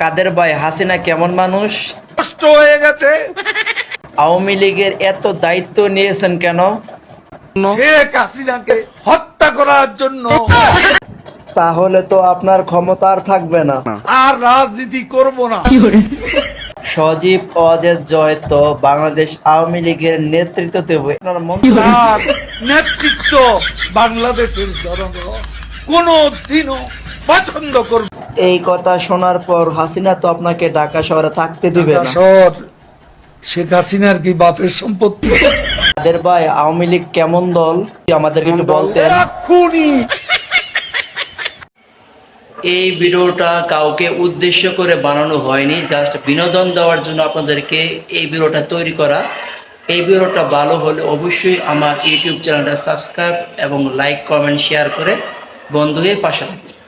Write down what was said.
কাদের ভাই হাসিনা কেমন মানুষ? নষ্ট হয়ে গেছে। আওয়ামী লীগের এত দায়িত্ব নিয়েছেন কেন? শেখ হাসিনাকে হত্যা করার জন্য। তাহলে তো আপনার ক্ষমতা আর থাকবে না। আর রাজনীতি করব না। সজীব অজের জয় তো বাংলাদেশ আওয়ামী লীগের নেতৃত্ব দেবে। নেতৃত্ব বাংলাদেশের জনগণ কোনো দিনও পছন্দ করবে। এই কথা শোনার পর হাসিনা তো আপনাকে ঢাকা শহরে থাকতে দিবে না। শহর শেখ হাসিনার কি বাপের সম্পত্তি? কাদের ভাই আওয়ামী লীগ কেমন দল? আমাদের একটু বলতেন। এই ভিডিওটা কাউকে উদ্দেশ্য করে বানানো হয়নি জাস্ট বিনোদন দেওয়ার জন্য আপনাদেরকে এই ভিডিওটা তৈরি করা। এই ভিডিওটা ভালো হলে অবশ্যই আমার ইউটিউব চ্যানেলটা সাবস্ক্রাইব এবং লাইক কমেন্ট শেয়ার করে বন্ধু হয়ে পাশে থাকবেন